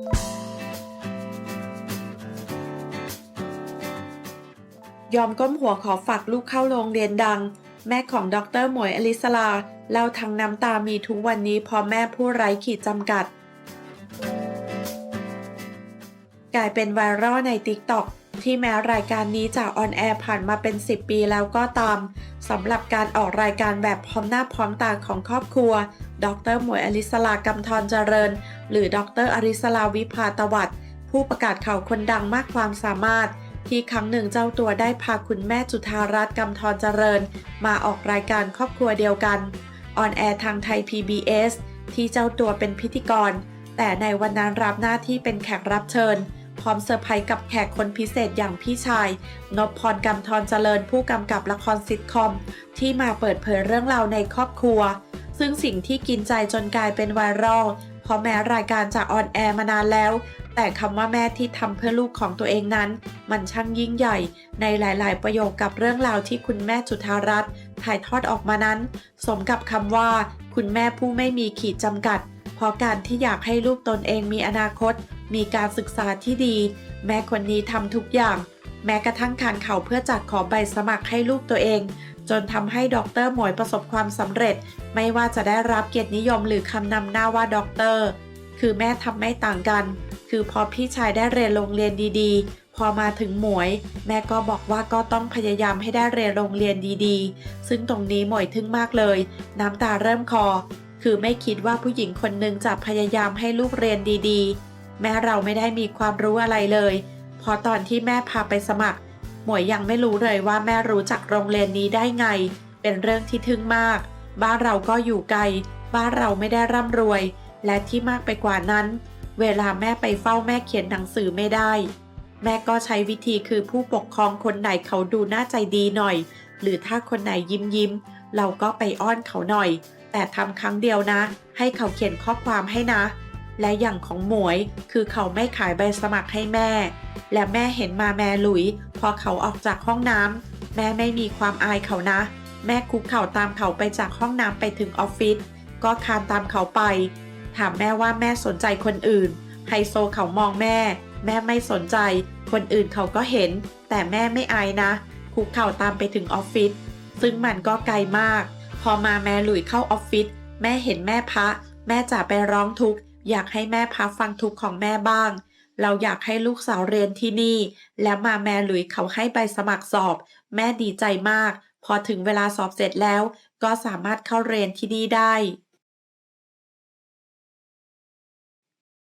ยอมก้มหัวขอฝากลูกเข้าโรงเรียนดัง แม่ของดรหมวยอลิสลาเล่าทั้งน้ำตามีทุกวันนี้เพอแม่ผู้ไร้ขีดจำกัด กลายเป็นไวรัลใน TikTok ที่แม้รายการนี้จะออนแอร์ผ่านมาเป็น 10 ปีแล้วก็ตามสำหรับการออกรายการแบบพร้อมหน้าพร้อมตาของครอบครัว ดรหมวยอลิสลากำธรเจริญ หรือดรอริสลาวิภาตวัตผู้ประกาศข่าวคนดังมากความสามารถ ที่ครั้งหนึ่งเจ้าตัวได้พาคุณแม่จุธารัตน์กำธรเจริญ มาออกรายการครอบครัวเดียวกันออนแอร์ทางไทย PBS ที่เจ้าตัวเป็นพิธีกร แต่ในวันนั้นรับหน้าที่เป็นแขกรับเชิญ พร้อมเซอร์ไพรส์กับแขกคนพิเศษอย่างพี่ชายนพพรกำธรเจริญผู้กำกับละครซิทคอม ที่มาเปิดเผยเรื่องราวในครอบครัว ซึ่งสิ่งที่กินใจจนกลายเป็นไวรัล เพราะแม้รายการจะออนแอร์มานานแล้ว แต่คำว่าแม่ที่ทำเพื่อลูกของตัวเองนั้น มันช่างยิ่งใหญ่ ในหลาย ๆ ประโยคกับเรื่องราวที่คุณแม่จุธารัตน์ถ่ายทอดออกมานั้น สมกับคำว่า คุณแม่ผู้ไม่มีขีดจำกัด เพราะการที่อยากให้ลูกตนเองมีอนาคต มีการศึกษาที่ดี แม่คนนี้ทำทุกอย่าง แม้กระทั่งการเข่าเพื่อจัดขอใบสมัครให้ลูกตัวเอง จนทำให้ด็อกเตอร์หมวยประสบความสำเร็จ ไม่ว่าจะได้รับเกียรตินิยมหรือคำนำหน้าว่าด็อกเตอร์ คือแม่ทำไม่ต่างกัน คือพอพี่ชายได้เรียนโรงเรียนดีๆ พอมาถึงหมวย แม่ก็บอกว่าก็ต้องพยายามให้ได้เรียนโรงเรียนดีๆ ซึ่งตรงนี้หมวยทึ่งมากเลย น้ำตาเริ่มคอ คือไม่คิดว่าผู้หญิงคนหนึ่งจะพยายามให้ลูกเรียนดีๆ แม่เราไม่ได้มีความรู้อะไรเลย พอตอนที่แม่พาไปสมัคร หมวยยังไม่รู้เลยว่าแม่รู้จักโรงเรียนนี้ได้ไง เป็นเรื่องที่ทึ่งมาก บ้านเราก็อยู่ไกล บ้านเราไม่ได้ร่ำรวย และที่มากไปกว่านั้น เวลาแม่ไปเฝ้าแม่เขียนหนังสือไม่ได้ แม่ก็ใช้วิธีคือผู้ปกครองคนไหนเขาดูน่าใจดีหน่อย หรือถ้าคนไหนยิ้มยิ้ม เราก็ไปอ้อนเขาหน่อย แต่ทำครั้งเดียวนะ ให้เขาเขียนข้อความให้นะ และอย่างของหมวยคือเขาไม่ขายใบสมัครให้แม่ และแม่เห็นมาแม่หลุย พอเขาออกจากห้องน้ำแม่ไม่มีความอายเขานะ แม่คุกเข่าตามเขาไปจากห้องน้ำไปถึงออฟฟิศก็คานตามเขาไป ถามแม่ว่าแม่สนใจคนอื่นไฮโซเขามองแม่ แม่ไม่สนใจ คนอื่นเขาก็เห็น แต่แม่ไม่อายนะ คุกเข่าตามไปถึงออฟฟิศซึ่งมันก็ไกลมาก พอมาแม่หลุยเข้าออฟฟิศแม่เห็นแม่พระ แม่จะไปร้องทุกข์ อยากให้แม่พักฟังทุกของแม่บ้าง เราอยากให้ลูกสาวเรียนที่นี่ แล้วมาแม่หลุยเขาให้ใบสมัครสอบ แม่ดีใจมาก พอถึงเวลาสอบเสร็จแล้ว ก็สามารถเข้าเรียนที่นี่ได้